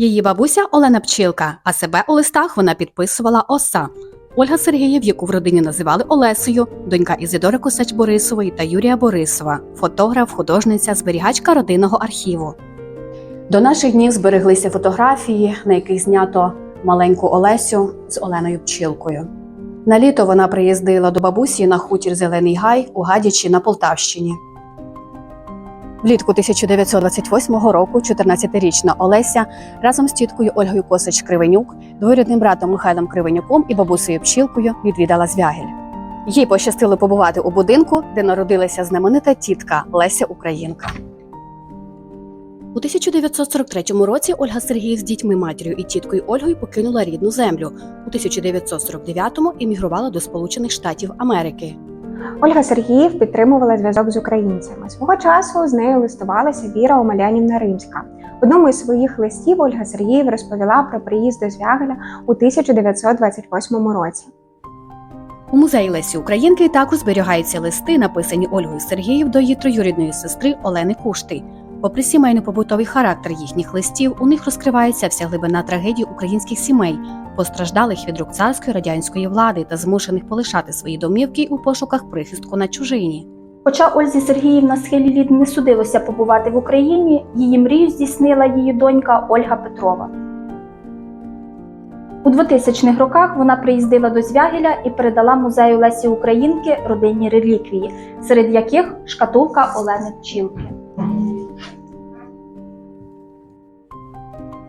Її бабуся Олена Пчілка, а себе у листах вона підписувала Оса. Ольга Сергіїв, яку в родині називали Олесею, донька Ізидори Косач Борисової та Юрія Борисова, фотограф, художниця, зберігачка родинного архіву. До наших днів збереглися фотографії, на яких знято маленьку Олесю з Оленою Пчілкою. На літо вона приїздила до бабусі на хутір Зелений Гай у Гадячі на Полтавщині. Влітку 1928 року 14-річна Олеся разом з тіткою Ольгою Косич Кривенюк, двоюрідним братом Михайлом Кривенюком і бабусею Пчілкою відвідала Звягель. Їй пощастило побувати у будинку, де народилася знаменита тітка Леся Українка. У 1943 році Ольга Сергіїв з дітьми, матір'ю і тіткою Ольгою покинула рідну землю. У 1949-му емігрувала до Сполучених Штатів Америки. Ольга Сергіїв підтримувала зв'язок з українцями. Свого часу з нею листувалася Віра Омелянівна Римська. В одному із своїх листів Ольга Сергіїв розповіла про приїзд до Звягеля у 1928 році. У музеї Лесі Українки також зберігаються листи, написані Ольгою Сергіїв до її троюрідної сестри Олени Кушти. Попри сімейно-побутовий характер їхніх листів, у них розкривається вся глибина трагедії українських сімей, постраждалих від рук царської радянської влади та змушених полишати свої домівки у пошуках прихистку на чужині. Хоча Ользі Сергіїв на схилі літ не судилося побувати в Україні, її мрію здійснила її донька Ольга Петрова. У 2000-х роках вона приїздила до Звягеля і передала музею Лесі Українки родинні реліквії, серед яких шкатулка Олени Пчілки.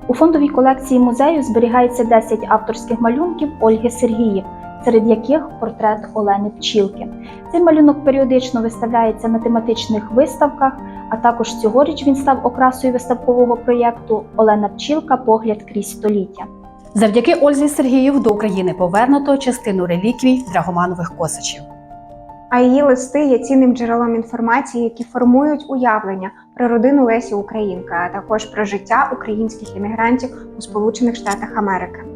У фондовій колекції музею зберігається 10 авторських малюнків Ольги Сергіїв, серед яких портрет Олени Пчілки. Цей малюнок періодично виставляється на тематичних виставках, а також цьогоріч він став окрасою виставкового проєкту Олена Пчілка Погляд крізь століття. Завдяки Ользі Сергіїв до України повернуто частину реліквій Драгоманових косачів. А її листи є цінним джерелом інформації, які формують уявлення про родину Лесі Українка, а також про життя українських іммігрантів у Сполучених Штатах Америки.